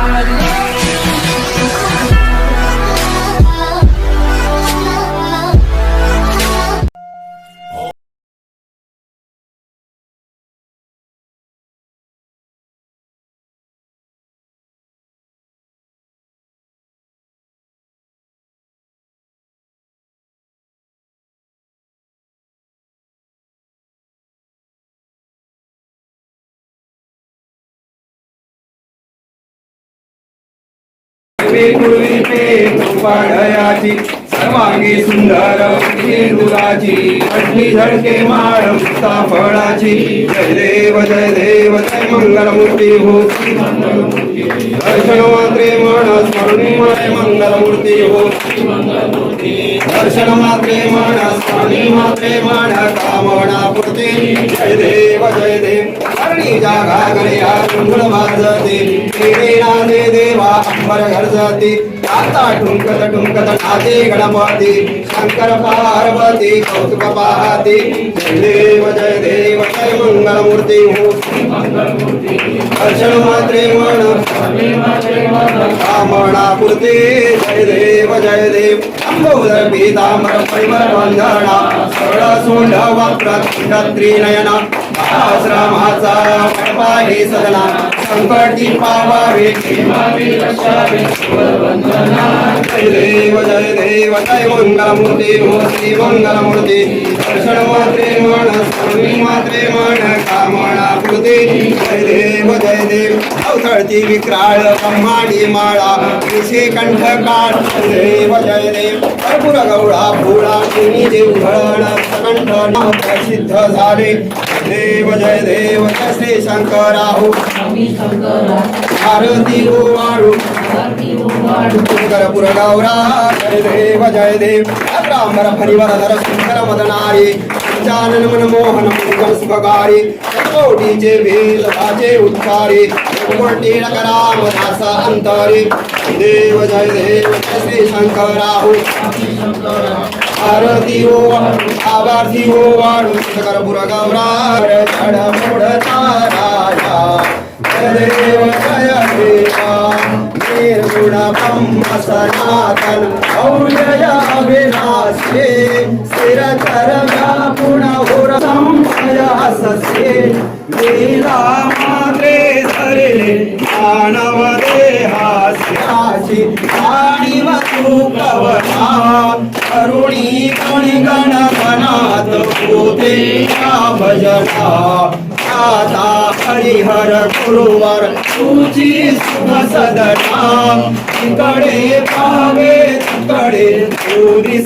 body पूर्वी पाडयाची सर्वांगी सुंदर हिंदुराची अग्नी झडके माळ मुक्ता फळाची. जय देव जय देव जय मंगलमूर्ती हो. दर्शन मात्रे मन स्मरणी जय मंगलमूर्ती हो. दर्शन मात्रे मन स्मरणी मात्रे मन कामना पूर्ती. जय देव जय देव हरणी जागा गणया कुंडळ वाजते तेरे देवा देवा अंबर गरजते आता ठुमकत ठुमकत नाचे गणपती शंकर पार्वती कौतुक पाहते देव जय देव जय मंगलमूर्ती हो दर्शन मात्रे मन कामना पूर्ती जय देव जय देव अंबोदर पीतांबर परिमल वंदना सरळ सोंड वक्रतुंड त्रिनयना पाहे सदना संकटी पावावे जय देव जय देव जय मंगलमूर्ती हो श्री मंगलमूर्ती. दर्शन मात्रे मन स्मरणी मात्रे मन कामना पूर्ती जय देव जय देव अवतळती विक्राळ ब्रह्माडी माळा ऋषी कंठ काळ देव जय देव कर्पूर गौळा भोळा तिन्ही देव घळण कंठ नाम प्रसिद्ध झाले. देव जय देव श्री शंकराहो। आरती कर्पूर गौरा जय देव जय देव। अग्रांबर फणिवरधर सुंदर मदनारी। पंचानन मनमोहन मंगल सुखकारी कोटीचे वेद वाचे उच्चारी कोटी राम दासा अंतरी। देव जय देव श्री शंकराहू। आरती ओ आवारती ओ वाळू कर्पूर गौरा ताराया जय जय देवा निर्गुण ब्रह्म सनातन औषय अभिलाषे स्थिरतर व्यापुण हुर संशय सस्ये लीला मात्रे सरे मानव देहास्याची जाणीव तू कवना गणात भजना आता हरिहर गुरुवर तुझी सुख सदना तिकडे पावे तिकडे तुरी